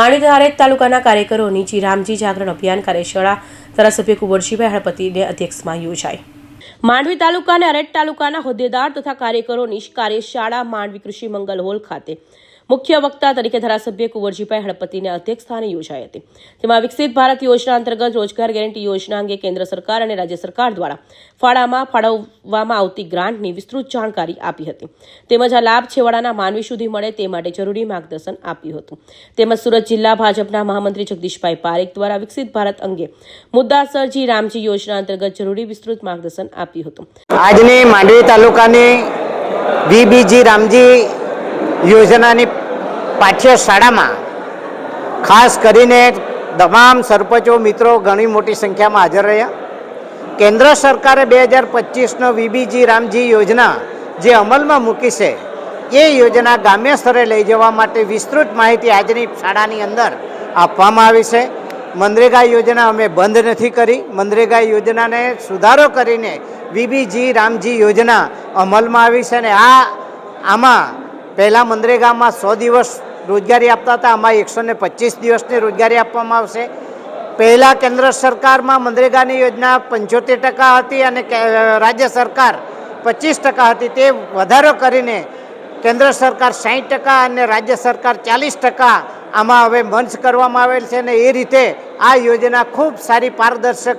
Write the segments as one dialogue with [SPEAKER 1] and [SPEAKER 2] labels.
[SPEAKER 1] માંડવી ધારેજ તાલુકાના કાર્યકરોની ચિરામજી જાગરણ અભિયાન કાર્યશાળા ધારાસભ્ય કુંવરજીભાઈ હળપતિને અધ્યક્ષમાં યોજાઈ. માંડવી તાલુકા અને અરેટ તાલુકાના હોદ્દેદાર તથા કાર્યકરોની કાર્યશાળા માંડવી કૃષિ મંગલ હોલ ખાતે મુખ્ય વક્તા તરીકે ધારાસભ્ય કુંવરજીભાઈ હળપતિને અધ્યક્ષ સ્થાને યોજાઈ હતી. તેમાં વિકસિત ભારત યોજના અંતર્ગત રોજગાર ગેરંટી યોજના અંગે કેન્દ્ર સરકાર અને રાજ્ય સરકાર દ્વારા ફાળામાં ફાળવવામાં આવતી ગ્રાન્ટની વિસ્તૃત જાણકારી આપી હતી. તેમજ આ લાભ છેવાડાના માનવી સુધી મળે તે માટે જરૂરી માર્ગદર્શન આપ્યું હતું. તેમજ સુરત જિલ્લા ભાજપના મહામંત્રી જગદીશભાઈ પારેખ દ્વારા વિકસિત ભારત અંગે મુદ્દાસરજી રામજી યોજના અંતર્ગત જરૂરી વિસ્તૃત માર્ગદર્શન આપ્યું હતું.
[SPEAKER 2] આજની માંડવી તાલુકાની વીબીજી રામજી યોજનાની પાઠ્યશાળામાં. ખાસ કરીને તમામ સરપંચો મિત્રો ઘણી મોટી સંખ્યામાં હાજર રહ્યા. કેન્દ્ર સરકારે બે હજાર પચીસનો વીબીજી રામજી યોજના જે અમલમાં મૂકી છે, એ યોજના ગ્રામ્ય સ્તરે લઈ જવા માટે વિસ્તૃત માહિતી આજની શાળાની અંદર આપવામાં આવી છે. મનરેગા યોજના અમે બંધ નથી કરી. મનરેગા યોજનાને સુધારો કરીને વીબીજી રામજી યોજના અમલમાં આવી છે અને આ આમાં પહેલાં મનરેગામાં સો દિવસ રોજગારી આપતા હતા. આમાં એકસો ને પચીસ દિવસની રોજગારી આપવામાં આવશે. પહેલાં કેન્દ્ર સરકારમાં મનરેગાની યોજના પંચોતેર ટકા હતી અને રાજ્ય સરકાર પચીસ ટકા હતી. તે વધારો કરીને કેન્દ્ર સરકાર સાઠ ટકા અને રાજ્ય સરકાર ચાલીસ ટકા આમાં હવે મંચ કરવામાં આવેલ છે અને એ રીતે આ યોજના ખૂબ સારી પારદર્શક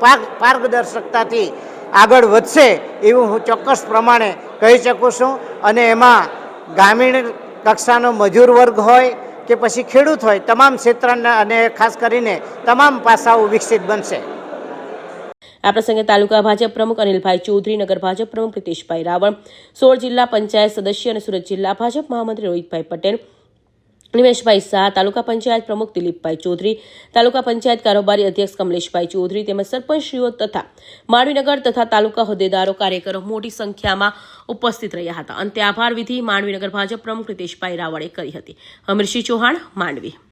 [SPEAKER 2] પાર- પારદર્શકતાથી આગળ વધશે એવું હું ચોક્કસ પ્રમાણે કહી શકું છું. અને એમાં ગ્રામીણ કક્ષાનો મજૂર વર્ગ હોય કે પછી ખેડૂત હોય, તમામ ક્ષેત્રના અને ખાસ કરીને તમામ પાસાઓ વિકસિત બનશે.
[SPEAKER 1] આ પ્રસંગે તાલુકા ભાજપ પ્રમુખ અનિલભાઈ ચૌધરી, નગર ભાજપ પ્રમુખ પ્રિતેશભાઈ રાવળ, સોળ જિલ્લા પંચાયત સદસ્ય અને સુરત જિલ્લા ભાજપ મહામંત્રી રોહિતભાઈ પટેલ નિમેશભાઈ શાહ, તાલુકા પંચાયત પ્રમુખ દિલીપભાઈ ચૌધરી, તાલુકા પંચાયત કારોબારી અધ્યક્ષ કમલેશભાઈ ચૌધરી તેમજ સરપંચશ્રીઓ તથા માંડવીનગર તથા તાલુકા હોદ્દેદારો કાર્યકરો મોટી સંખ્યામાં ઉપસ્થિત રહ્યા હતા. અંતે આભાર વિધિ માંડવીનગર ભાજપ પ્રમુખ રીતેશભાઈ રાવળે કરી હતી. અમરસિંહ ચૌહાણ, માંડવી.